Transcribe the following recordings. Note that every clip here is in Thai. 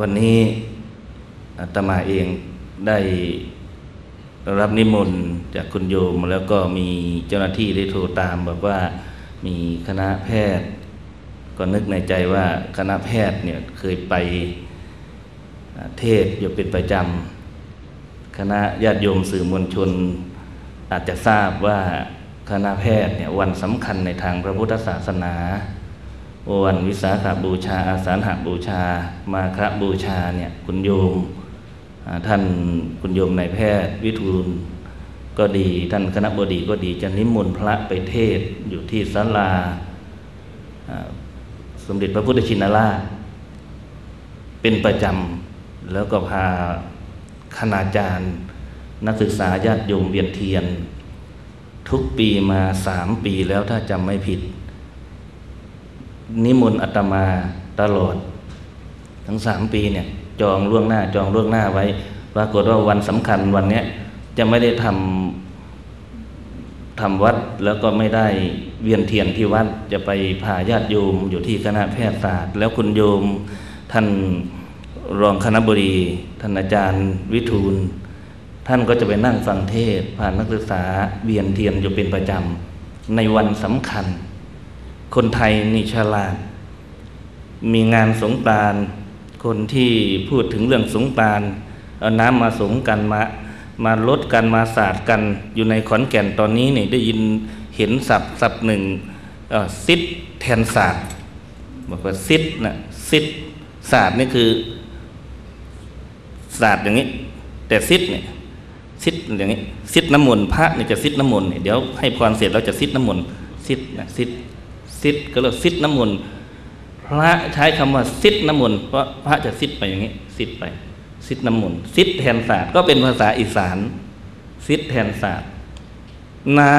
วันนี้อาตมาเองได้รับนิมนต์จากคุณโยม แล้วก็มีเจ้าหน้าที่ได้โทรตามบอกว่ามีคณะแพทย์ ก็นึกในใจว่าคณะแพทย์เนี่ยเคยไปเทศอยู่เป็นประจำคณะญาติโยมสื่อมวลชน อาจจะทราบว่าคณะแพทย์เนี่ยวันสำคัญในทางพระพุทธศาสนา วันวิสาขาบูชา อาสาฬหบูชา มาคบูชาเนี่ยคุณโยมท่านคุณโยมนายแพทย์วิทูลก็ดีท่านคณะบดีก็ดีจะนิมนต์พระไปเทศอยู่ที่ศาลาสมเด็จพระพุทธชินราชเป็นประจำแล้วก็พาคณาจารย์ นักศึกษาญาติโยมเวียนเทียน ทุกปีมาสามปีแล้วถ้าจำไม่ผิด นิมนต์อาตมาตลอด ทั้งสามปีเนี่ยจองล่วงหน้าจองล่วงหน้าไว้ ปรากฏว่าวันสำคัญวันนี้จะไม่ได้ทำทำวัดแล้วก็ไม่ได้เวียนเทียนที่วัดจะไปพาญาติโยมอยู่ที่คณะแพทยศาสตร์ แล้วคุณโยมท่านรองคณะบดีท่านอาจารย์วิทูล ท่านก็จะไปนั่งฟังเทศผ่านนักศึกษาเวียนเทียนอยู่เป็นประจำในวันสำคัญ คนไทยนี่ฉลาด มีงานสงกรานคนที่พูดถึงเรื่องสงกรานเอาน้ำมาสงกันมามาลดกันมาสาดกันอยู่ในขอนแก่นตอนนี้เนี่ยได้ยินเห็นศัพท์ศัพท์หนึ่งซิดแทนศาสตร์บอกว่าซิดนะซิดศาสตร์นี่คือศาสตร์อย่างนี้ แต่ซิดเนี่ยซิดอย่างนี้ซิดน้ำมนต์พระเนี่ยจะซิดน้ำมนต์เนี่ยเดี๋ยวให้พรเสร็จเราจะซิดน้ำมนต์ซิดนะซิด ซิดก็เรียกซิดน้ำมนต์พระใช้คำว่าซิดน้ำมนต์เพราะพระจะซิดไปอย่างนี้ซิดไปซิดน้ำมนต์ซิดแทนศาสตร์ก็เป็นภาษาอีสานซิดแทนศาสตร์น้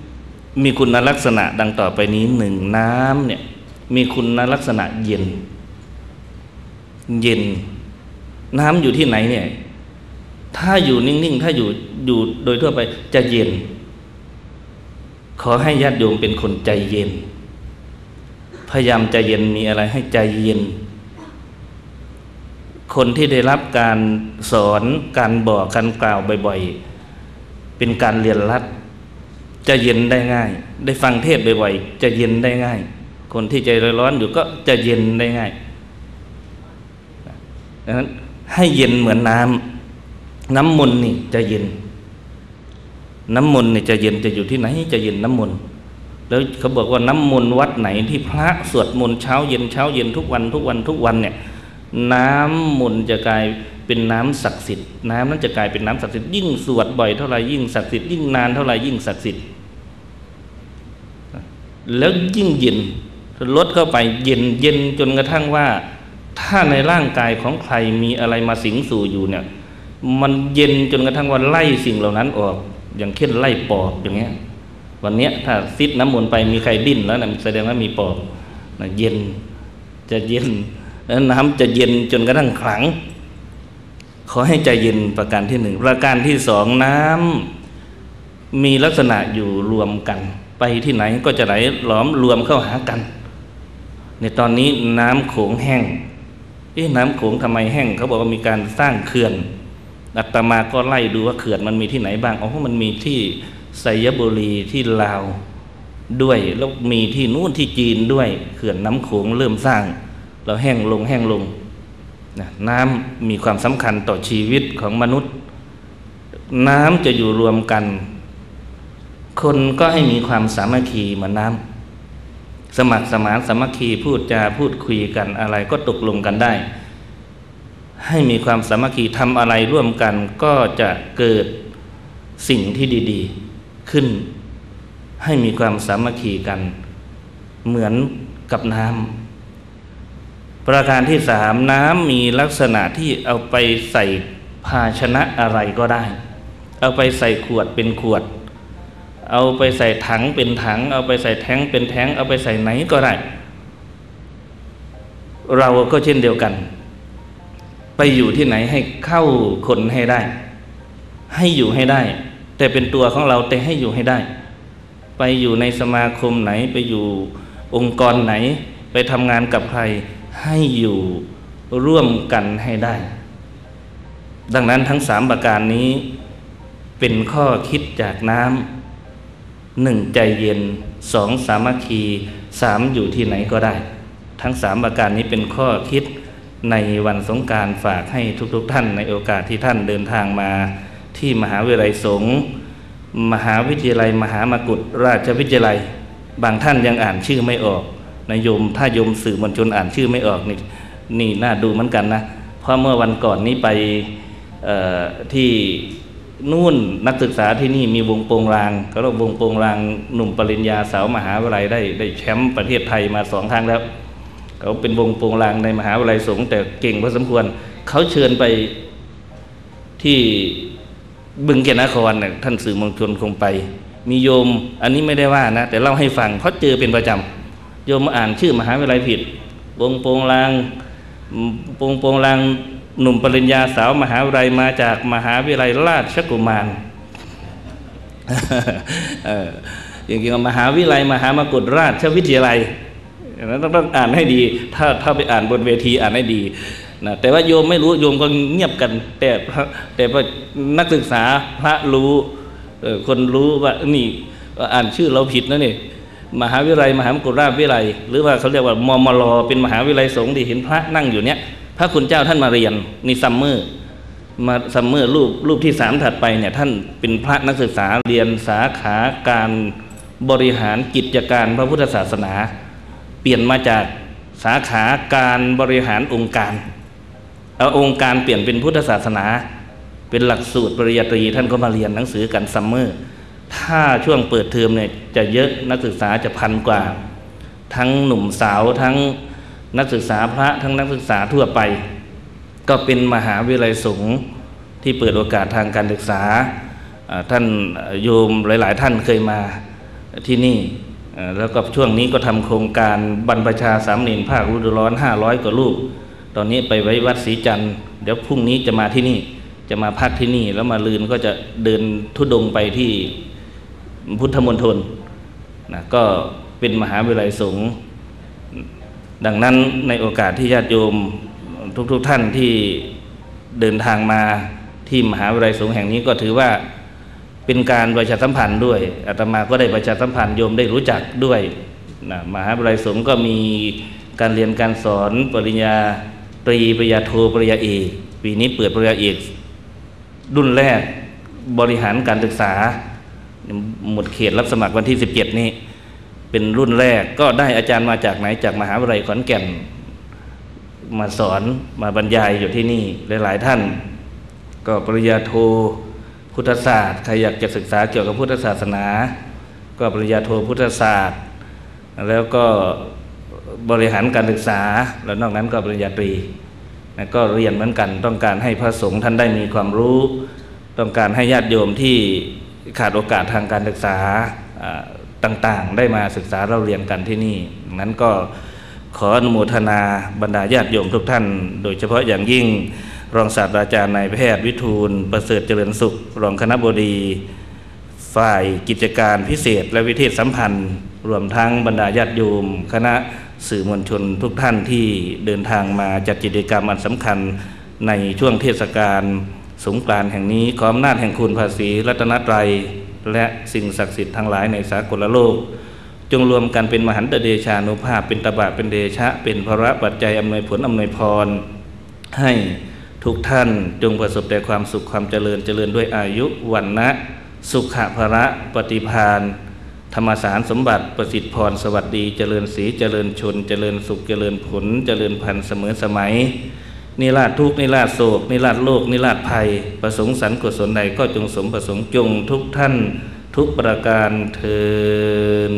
ำมีคุณลักษณะดังต่อไปนี้หนึ่งน้ำเนี่ยมีคุณลักษณะเย็น เย็น น้ำอยู่ที่ไหนเนี่ย ถ้าอยู่นิ่งๆ ถ้าอยู่อยู่โดยทั่วไปจะเย็น ขอให้ญาติโยมเป็นคนใจเย็น พยายามใจเย็นมีอะไรให้ใจเย็น คนที่ได้รับการสอนการบอกการกล่าวบ่อยๆ เป็นการเรียนรัดจะเย็นได้ง่าย ได้ฟังเทศบ่อยๆจะเย็นได้ง่าย คนที่ใจร้อนอยู่ก็จะเย็นได้ง่ายดังนั้นให้เย็นเหมือนน้ำน้ำมนต์นี่จะเย็น น้ำมนต์นี่จะเย็นจะอยู่ที่ไหนจะเย็นน้ำมนต์ แล้วเขาบอกว่าน้ำมนต์วัดไหนที่พระสวดมนต์เช้าเย็นเช้าเย็นทุกวันทุกวันทุกวันเนี่ยน้ำมนต์จะกลายเป็นน้ำศักดิ์สิทธิ์น้ำนั้นจะกลายเป็นน้ำศักดิ์สิทธิ์ยิ่งสวดบ่อยเท่าไหร่ยิ่งศักดิ์สิทธิ์ยิ่งนานเท่าไหร่ยิ่งศักดิ์สิทธิ์แล้วยิ่งเย็นลดเข้าไปเย็นเย็นจนกระทั่งว่า ถ้าในร่างกายของใครมีอะไรมาสิงสู่อยู่เนี่ย มันเย็นจนกระทั่งว่าไล่สิ่งเหล่านั้นออก อย่างเช่นไล่ปอบอย่างเงี้ย วันเนี้ยถ้าซิดน้ำมนต์ไปมีใครดิ้นแล้วนะแสดงว่ามีปอบนะเย็นจะเย็นแล้วน้ำจะเย็นจนกระทั่งขลัง ขอให้ใจเย็นประการที่หนึ่งประการที่สองน้ำมีลักษณะอยู่รวมกัน ไปที่ไหนก็จะไหลหลอมรวมเข้าหากัน ในตอนนี้น้ำโขงแห้งเอ๊ะน้ำโขงทำไมแห้ง เขาบอกว่ามีการสร้างเขื่อนอัตมาก็ไล่ดูว่าเขื่อนมันมีที่ไหนบ้างอ๋อมันมีที่ ไซยบุรีที่ลาวด้วยแล้วมีที่นู่นที่จีนด้วยเขื่อนน้ำโขงเริ่มสร้าง เราแห้งลงแห้งลงนะน้ำมีความสำคัญต่อชีวิตของมนุษย์ น้ำจะอยู่รวมกัน คนก็ให้มีความสามัคคีเหมือนน้ำสมัครสมานสามัคคีพูดจาพูดคุยกันอะไรก็ตกลงกันได้ ให้มีความสามัคคีทำอะไรร่วมกันก็จะเกิดสิ่งที่ดี ๆ ขึ้น ให้มีความสามัคคีกัน เหมือนกับน้ำประการที่สามน้ำมีลักษณะที่เอาไปใส่ภาชนะอะไรก็ได้ เอาไปใส่ขวดเป็นขวด เอาไปใส่ถังเป็นถัง เอาไปใส่แท้งเป็นแท้ง เอาไปใส่ไหนก็ได้ เราก็เช่นเดียวกัน ไปอยู่ที่ไหนให้เข้าคนให้ได้ ให้อยู่ให้ได้ แต่เป็นตัวของเราแต่ให้อยู่ให้ได้ ไปอยู่ในสมาคมไหนไปอยู่องค์กรไหน ไปทำงานกับใครให้อยู่ร่วมกันให้ได้ ดังนั้นทั้งสามประการนี้เป็นข้อคิดจากน้ำหนึ่งใจเย็นสองสามัคคีสามอยู่ที่ไหนก็ได้ ทั้งสามประการนี้เป็นข้อคิดในวันสงการฝากให้ทุกๆทท่านในโอกาสที่ท่านเดินทางมา ที่มหาวิทยาลัยสงฆ์มหาวิทยาลัย มหามกุฏราชวิทยาลัย บางท่านยังอ่านชื่อไม่ออกนายโยมถ้าโยมสื่อมวลชนอ่านชื่อไม่ออกนี่นี่น่าดูเหมือนกันนะเพราะเมื่อวันก่อนนี้ไปที่นู่นนักศึกษาที่นี่มีวงโปงรางเขาเรียกวงโปงรางหนุ่มปริญญาสาวมหาวิทยาลัยได้ได้แชมป์ประเทศไทยมาสองครั้งแล้วเขาเป็นวงโปงรางในมหาวิทยาลัยสงฆ์แต่เก่งพอสมควรเขาเชิญไปที่ บึงเกนครเนี่ยท่านสื่อมวลชนคงไป มีโยมอันนี้ไม่ได้ว่านะ แต่เล่าให้ฟังเพราะเจอเป็นประจำโยมมาอ่านชื่อมหาวิทยาลัยผิด วงโปงลางโปงโปงลางหนุ่มปริญญาสาวมหาวิทยาลัยมาจากมหาวิทยาลัยราชกุมารอย่างเกี่ยมหาวิทยาลัยมหามกุฏราชวิทยาลัยนั้นต้องอ่านให้ดี ถ้าถ้าไปอ่านบนเวทีอ่านให้ดี นะแต่ว่าโยมไม่รู้โยมก็เงียบกัน แต่แต่ว่านักศึกษาพระรู้คนรู้ว่านี่อ่านชื่อเราผิดนะนี่มหาวิทยาลัยมหามกุฎราชวิทยาลัยหรือว่าเขาเรียกว่ามมลเป็นมหาวิทยาลัยสงฆ์ที่เห็นพระนั่งอยู่เนี้ยพระคุณเจ้าท่านมาเรียนนี่ซัมเมอร์มาซัมเมอร์รูปรูปที่สามถัดไปเนี่ยท่านเป็นพระนักศึกษาเรียนสาขาการบริหารกิจการพระพุทธศาสนา เปลี่ยนมาจากสาขาการบริหารองค์การ เอาองค์การเปลี่ยนเป็นพุทธศาสนา เป็นหลักสูตรปริญญาตรีท่านก็มาเรียนหนังสือกันซัมเมอร์ถ้าช่วงเปิดเทอมเนี่ยจะเยอะนักศึกษาจะพันกว่า ทั้งหนุ่มสาวทั้งนักศึกษาพระทั้งนักศึกษาทั่วไป ก็เป็นมหาวิทยาลัยสงฆ์ที่เปิดโอกาสทางการศึกษาท่านโยมหลาย ๆ ท่านเคยมาที่นี่แล้วก็ช่วงนี้ก็ทำโครงการบรรพชาสามเณรภาคฤดูร้อนห้าร้อยกว่าลูก ตอนนี้ไปไว้วัดศรีจันทร์เดี๋ยวพรุ่งนี้จะมาที่นี่จะมาพักที่นี่ แล้วมาลืนก็จะเดินทุดงไปที่พุทธมณฑลนะก็เป็นมหาวิทยาลัยสงฆ์ดังนั้นในโอกาสที่ญาติโยมทุกๆทท่านที่เดินทางมาที่มหาวิทยาลัยสงฆ์แห่งนี้ก็ถือว่าเป็นการประชาสัมพันธ์ด้วยอาตมาก็ได้ประชาสัมพันธ์โยมได้รู้จักด้วยนะมหาวิทยาลัยสงฆ์ก็มีการเรียนการสอนปริญญา ตรีปริญญาโทปริญญาเอกปีนี้เปิดปริญญาเอกรุ่นแรกบริหารการศึกษา หมดเขตรับสมัครวันที่สิบเจ็ดนี้เป็นรุ่นแรกก็ได้อาจารย์มาจากไหนจากมหาวิทยาลัยขอนแก่น มาสอนมาบรรยายอยู่ที่นี่หลาย ๆ ท่าน ก็ปริญญาโทพุทธศาสตร์ใครอยากจะศึกษาเกี่ยวกับพุทธศาสนา ก็ปริญญาโทพุทธศาสตร์ แล้วก็ บริหารการศึกษา แล้วนอกนั้นก็ปริญญาตรีนะก็เรียนเหมือนกัน ต้องการให้พระสงฆ์ท่านได้มีความรู้ ต้องการให้ญาติโยมที่ขาดโอกาสทางการศึกษาต่างๆ ได้มาศึกษาเราเรียนกันที่นี่นั้นก็ขออนุโมทนาบรรดาญาติโยมทุกท่าน โดยเฉพาะอย่างยิ่งรองศาสตราจารย์นายแพทย์วิทูล ประเสริฐเจริญสุข รองคณะบดี ฝ่ายกิจการพิเศษ และวิเทศสัมพันธ์ รวมทั้งบรรดาญาติโยมคณะ สื่อมวลชนทุกท่านที่เดินทางมาจัดกิจกรรมอันสำคัญในช่วงเทศกาลสงกรานต์แห่งนี้ขออำนาจแห่งคุณภาษีรัตนตรัย และสิ่งศักดิ์สิทธิ์ทั้งหลายในสากลโลก จงรวมกันเป็นมหันตเดชานุภาพเป็นตบะเป็นเดชะ เป็นพระปัจจัยอำนวยผลอำนวยพร ให้ทุกท่านจงประสบแต่ความสุขความเจริญเจริญด้วยอายุวันนะสุขะภระปฏิพาน ธรรมสารสมบัติประสิทธิพรสวัสดีเจริญสีเจริญชน เจริญสุขเจริญผล เจริญพันธ์เสมอสมัย นิราชทุกนิราชโศกนิราชโลกนิราชภัย ประสงค์สรรกุศลใดก็จงสมประสงค์จงทุกท่านทุกประการเทิน